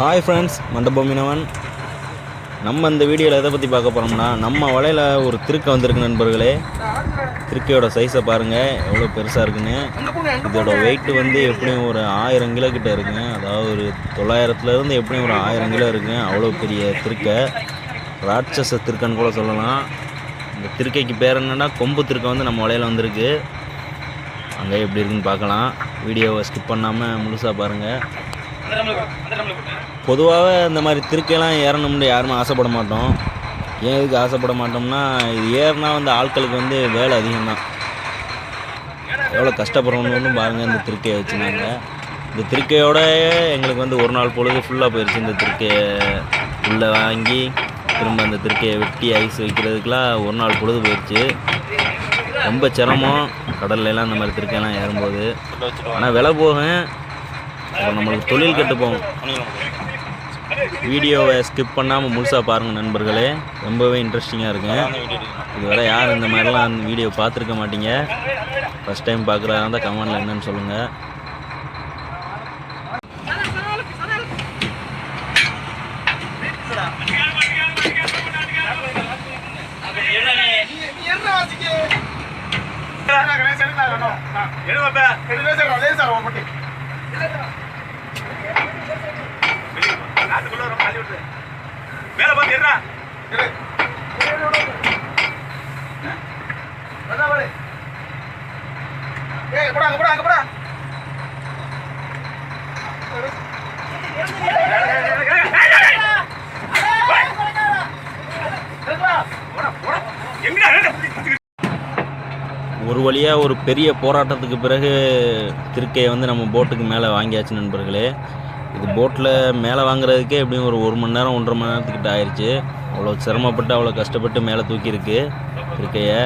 Hi friends மண்டபமினவன் நம்ம இந்த வீடியோவில் எதை பற்றி பார்க்க போகிறோம்னா நம்ம வலையில் ஒரு திருக்க வந்திருக்கு நண்பர்களே. திருக்கையோட சைஸை பாருங்கள் எவ்வளோ பெருசாக இருக்குன்னு. இதோட வெயிட் வந்து எப்படியும் ஒரு ஆயிரம் கிலோ கிட்ட இருக்குங்க அதாவது ஒரு தொள்ளாயிரத்துலேருந்து எப்படியும் ஒரு ஆயிரம் கிலோ இருக்குங்க அவ்வளோ பெரிய திருக்கை. ராட்சச திருக்கன்னு கூட சொல்லலாம். இந்த திருக்கைக்கு பேர் என்னென்னா கொம்பு திருக்கை வந்து நம்ம வலையில் வந்திருக்கு. அங்கே எப்படி இருக்குன்னு பார்க்கலாம். வீடியோவை ஸ்கிப் பண்ணாமல் முழுசாக பாருங்கள் பொதுவாக இந்த மாதிரி திருக்கையெல்லாம் ஏறணும்னு யாருமே ஆசைப்பட மாட்டோம். ஏன் இதுக்கு ஆசைப்பட மாட்டோம்னா இது ஏறினா வந்து ஆட்களுக்கு வந்து வேலை அதிகம்தான். எவ்வளோ கஷ்டப்படுறோம்னு பாருங்கள் இந்த திருக்கையை வச்சுனாங்க இந்த திருக்கையோட எங்களுக்கு வந்து ஒரு நாள் பொழுது ஃபுல்லாக போயிடுச்சு இந்த திருக்கையை உள்ளே வாங்கி திரும்ப அந்த திருக்கையை வெட்டி ஐஸ் வைக்கிறதுக்கெலாம் ஒரு நாள் பொழுது போயிடுச்சு ரொம்ப சிரமம். கடல்ல இந்த மாதிரி திருக்கையெல்லாம் ஏறும்போது. ஆனால் விலை போகும். அப்புறம் நம்மளுக்கு தொழில் கெட்டு போகும் வீடியோவை ஸ்கிப் பண்ணாமல் முழுசாக பாருங்கள் நண்பர்களே ரொம்பவே இன்ட்ரெஸ்டிங்காக இருக்கும் இதுவரை யாரும் இந்த மாதிரிலாம் வீடியோ பார்த்துருக்க மாட்டீங்க ஃபஸ்ட் டைம் பார்க்குறதா இருந்தால் கமெண்டில் என்னன்னு சொல்லுங்கள் மேல பார்த்து ஏறா ஏய் போடா அங்க போடா அங்க போடா ஒரு வழியாக ஒரு பெரிய போராட்டத்துக்கு பிறகு திருக்கையை வந்து நம்ம போட்டுக்கு மேலே வாங்கியாச்சு நண்பர்களே. இது போட்டில் மேலே வாங்குறதுக்கே எப்படியும் ஒரு ஒரு மணி நேரம் ஒன்றரை மணி நேரத்துக்கிட்ட ஆயிடுச்சு அவ்வளோ சிரமப்பட்டு அவ்வளோ கஷ்டப்பட்டு மேலே தூக்கியிருக்கு திருக்கையை.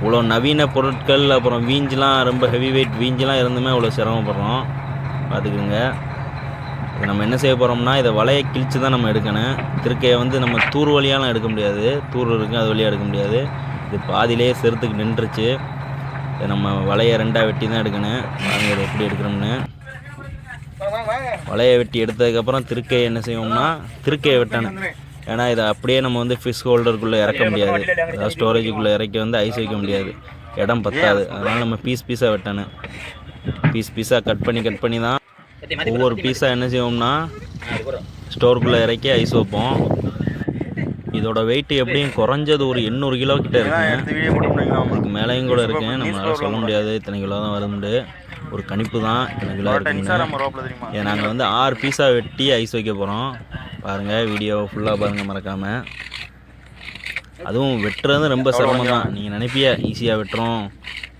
இவ்வளோ நவீன பொருட்கள் அப்புறம் வீஞ்செலாம் ரொம்ப ஹெவி வெயிட் வீஞ்செலாம் இருந்துமே அவ்வளோ சிரமப்படுறோம். பார்த்துக்குங்க. இப்போ நம்ம என்ன செய்ய போகிறோம்னா இதை வலையை கிழிச்சு தான் நம்ம எடுக்கணும். திருக்கையை வந்து நம்ம தூர் வழியாலாம் எடுக்க முடியாது. தூர் இருக்குது அது வழியாக எடுக்க முடியாது. இது பாதியிலே செருத்துக்கு நின்றுச்சு. நம்ம வலையை ரெண்டாக வெட்டி தான் எடுக்கணும். பாருங்க இதை எப்படி எடுக்கிறோம்னு. வலையை வெட்டி எடுத்ததுக்கப்புறம் திருக்கையை என்ன செய்வோம்னா திருக்கையை வெட்டணும். ஏன்னா இதை அப்படியே நம்ம வந்து ஃபிஷ் ஹோல்டருக்குள்ளே இறக்க முடியாது. அதாவது ஸ்டோரேஜுக்குள்ளே இறக்கி வந்து ஐஸ் வைக்க முடியாது. இடம் பத்தாது. அதனால் நம்ம பீஸ் பீஸாக வெட்டணும். பீஸ் பீஸாக கட் பண்ணி கட் பண்ணி தான் ஒவ்வொரு பீஸாக என்ன செய்வோம்னா ஸ்டோருக்குள்ளே இறக்கி ஐஸ் வைப்போம். இதோட வெயிட் எப்படியும் குறைஞ்சது ஒரு எண்ணூறு கிலோ கிட்ட இருக்குங்க. அதுக்கு மேலேயும் கூட இருக்கு நம்மளால சொல்ல முடியாது. இத்தனை கிலோ தான் வரும்னு ஒரு கணிப்பு தான் இத்தனை கிலோ இருக்குங்க. இதை நாங்கள் வந்து ஆறு பீஸாக வெட்டி ஐஸ் வைக்க போகிறோம் பாருங்கள் வீடியோ ஃபுல்லாக பாருங்கள் மறக்காமல் அதுவும் வெட்டுறது ரொம்ப சிரமம் தான். நீங்கள் நினைப்பிய ஈஸியாக வெட்டுறோம்.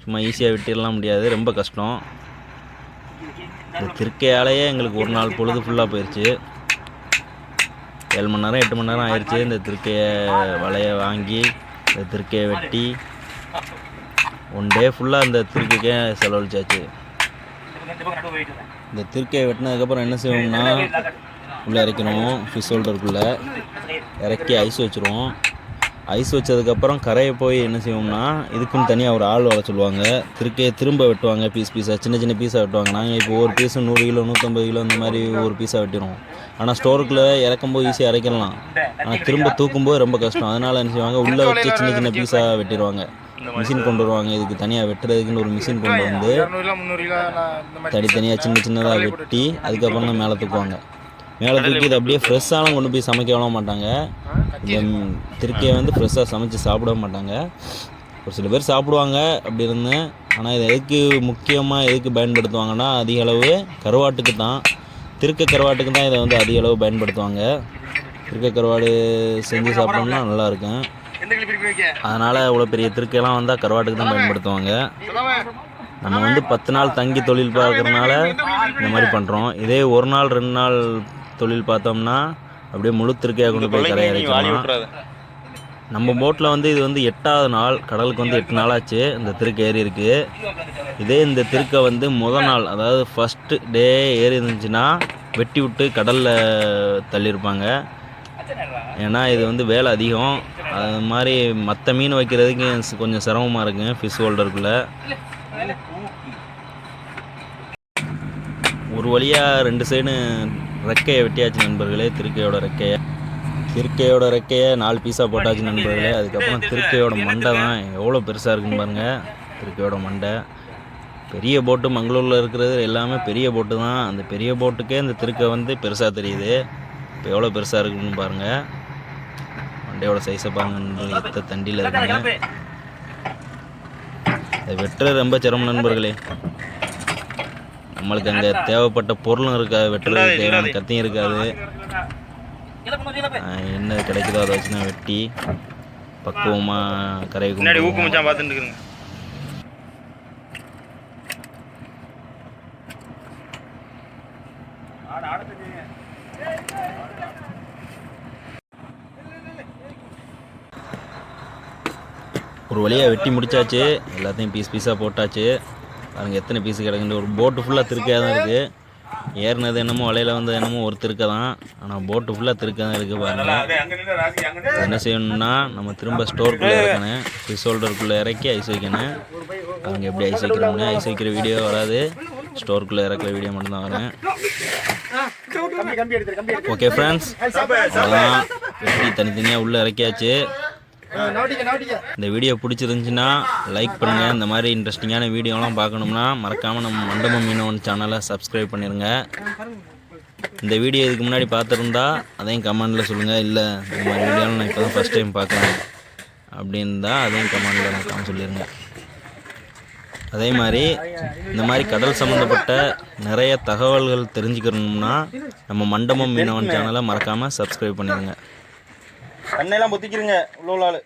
சும்மா ஈஸியாக வெட்டிடலாம் முடியாது. ரொம்ப கஷ்டம். இந்த திருக்கையாலேயே எங்களுக்கு ஒரு நாள் பொழுது ஃபுல்லாக போயிடுச்சு ஏழு மணி நேரம் எட்டு மணி நேரம் ஆயிடுச்சு இந்த திருக்கையை வலையை வாங்கி இந்த திருக்கையை வெட்டி ஒன் டே ஃபுல்லாக இந்த திருக்கைக்கே செலவழிச்சாச்சு. இந்த திருக்கையை வெட்டினதுக்கப்புறம் என்ன செய்வோம்னா உள்ளே இறக்கணும் ஃபிஷ் ஹோல்டருக்குள்ளே இறக்கி ஐஸ் வச்சுருவோம். ஐஸ் வச்சதுக்கப்புறம் கரையை போய் என்ன செய்வோம்னா இதுக்குன்னு தனியாக ஒரு ஆள் வர சொல்லுவாங்க. திருக்கையை திரும்ப வெட்டுவாங்க பீஸ் பீஸாக சின்ன சின்ன பீஸாக வெட்டுவாங்க நாங்கள் இப்போ ஒரு பீஸு நூறு கிலோ நூற்றம்பது கிலோ இந்த மாதிரி ஒரு பீஸாக வெட்டிடுவோம். ஆனால் ஸ்டோருக்குள்ளே இறக்கும்போது ஈஸியாக இறக்கிடலாம். ஆனால் திரும்ப தூக்கும்போது ரொம்ப கஷ்டம். அதனால் என்ன செய்வாங்க உள்ளே வச்சு சின்ன சின்ன பீஸாக வெட்டிடுவாங்க. மிஷின் கொண்டு வருவாங்க. இதுக்கு தனியாக வெட்டுறதுக்குன்னு ஒரு மிஷின் கொண்டு வந்து தனித்தனியாக சின்ன சின்னதாக வெட்டி அதுக்கப்புறம் தான் மேலே தூக்குவாங்க. மேலே தூக்கி இதை அப்படியே ஃப்ரெஷ்ஷாலாம் கொண்டு போய் சமைக்க மாட்டாங்க. திருக்கையை வந்து ஃப்ரெஷ்ஷாக சமைச்சு சாப்பிட மாட்டாங்க. ஒரு சில பேர் சாப்பிடுவாங்க அப்படி இருந்து. ஆனால் இதை எதுக்கு முக்கியமாக எதுக்கு பயன்படுத்துவாங்கன்னா அதிக அளவு கருவாட்டுக்கு தான். திருக்க கருவாட்டுக்கு தான் இதை வந்து அதிக அளவு பயன்படுத்துவாங்க. திருக்க கருவாடு செஞ்சு சாப்பிட்டோம்னா நல்லா இருக்கும். எந்த கிளி பிரிப்பி வைக்க? அதனால் இவ்வளோ பெரிய திருக்கையெல்லாம் வந்தால் கருவாட்டுக்கு தான் பயன்படுத்துவாங்க. நம்ம வந்து பத்து நாள் தங்கி தொழில் பார்க்கறதுனால இந்த மாதிரி பண்ணுறோம் இதே ஒரு நாள் ரெண்டு நாள் தொழில் பார்த்தோம்னா அப்படியே முழு திருக்கையாக கொண்டு போய் கரையை இறக்கலாம் நம்ம போட்டில் வந்து இது வந்து எட்டாவது நாள் கடலுக்கு வந்து எட்டு நாள் ஆச்சு இந்த திருக்கை ஏறி இருக்கு. இதே இந்த திருக்கை வந்து முத நாள் அதாவது ஃபஸ்ட்டு டே ஏறி இருந்துச்சுன்னா வெட்டி விட்டு கடலில் தள்ளியிருப்பாங்க. ஏன்னா இது வந்து வேலை அதிகம். அது மாதிரி மற்ற மீன் வைக்கிறதுக்கு கொஞ்சம் சிரமமாக இருக்குங்க ஃபிஷ் ஹோல்டருக்குள்ளே ஒரு வழியாக ரெண்டு சைடு ரெக்கையை வெட்டியாச்சு நண்பர்களே திருக்கையோட ரெக்கையை. திருக்கையோட ரெக்கையை நாலு பீஸாக போட்டாச்சு நண்பர்களே. அதுக்கப்புறம் திருக்கையோட மண்டை தான். எவ்வளோ பெருசாக இருக்குன்னு பாருங்கள் திருக்கையோட மண்டை. பெரிய போட்டு மங்களூரில் இருக்கிறது எல்லாமே பெரிய போட்டு தான். அந்த பெரிய போட்டுக்கே இந்த திருக்கை வந்து பெருசாக தெரியுது. இப்போ எவ்வளோ பெருசாக இருக்குன்னு பாருங்கள் மண்டையோட சைஸை பாருங்க எத்த தண்டியில் இருக்குங்க. அதை வெட்டுறது ரொம்ப சிரமம் நண்பர்களே. நம்மளுக்கு அங்கே தேவைப்பட்ட பொருளும் இருக்காது வெட்டுறதுக்கு தேவையான கத்தியும் இருக்காது. என்ன கிடைக்குதோ அதை வச்சு நான் வெட்டி பக்குவமாக கரையை பின்னாடி கொண்டு ஊக்கு போவோம். மச்சான் பார்த்துட்டு இருக்குங்க ஒரு வழியாக வெட்டி முடிச்சாச்சு எல்லாத்தையும் பீஸ் பீஸாக போட்டாச்சு. பாருங்க எத்தனை பீஸ் கிடக்குன்னு ஒரு போட்டு ஃபுல்லாக திருக்கையாக தான் இருக்குது ஏறினது என்னமோ வலையில் வந்தது என்னமோ ஒரு திருக்கை தான். ஆனால் போட்டு ஃபுல்லாக திருக்க தான் இருக்குது பாருங்க. அங்க நின்று ராசி அங்க நின்று என்ன செய்யணும்னா நம்ம திரும்ப ஸ்டோருக்குள்ளே இறக்கணும். ஃபிஷ் ஹோல்டருக்குள்ளே இறக்கி ஐஸ் வைக்கணும். அவங்க எப்படி ஐஸ் வைக்கிறோம்னு ஐஸ் வைக்கிற வீடியோ வராது. ஸ்டோருக்குள்ளே இறக்குற வீடியோ மட்டும்தான் எடுத்து ஓகே ஃப்ரெண்ட்ஸ் அவ்வளோதான் வெட்டி தனித்தனியாக உள்ளே இறக்கியாச்சு? இந்த வீடியோ பிடிச்சிருந்துச்சின்னா லைக் பண்ணுங்கள் இந்த மாதிரி இன்ட்ரெஸ்டிங்கான வீடியோலாம் பார்க்கணும்னா மறக்காமல் நம்ம மண்டபம் மீனவன் சேனலை சப்ஸ்கிரைப் பண்ணிடுங்க இந்த வீடியோ இதுக்கு முன்னாடி பார்த்துருந்தா அதையும் கமெண்டில் சொல்லுங்கள் இல்லை இந்த மாதிரி வீடியோலாம் நான் இப்போ தான் ஃபஸ்ட் டைம் பார்க்குறேன். அப்படின்னா அதையும் கமெண்டில் நான் சொல்லிடுங்க அதே மாதிரி இந்த மாதிரி கடல் சம்மந்தப்பட்ட நிறைய தகவல்கள் தெரிஞ்சுக்கணும்னா நம்ம மண்டபம் மீனவன் சேனலை மறக்காமல் சப்ஸ்கிரைப் பண்ணிடுங்க கண்ணையெல்லாம் பொத்திக்கிறீங்க உள்ள உள்ள ஆளு.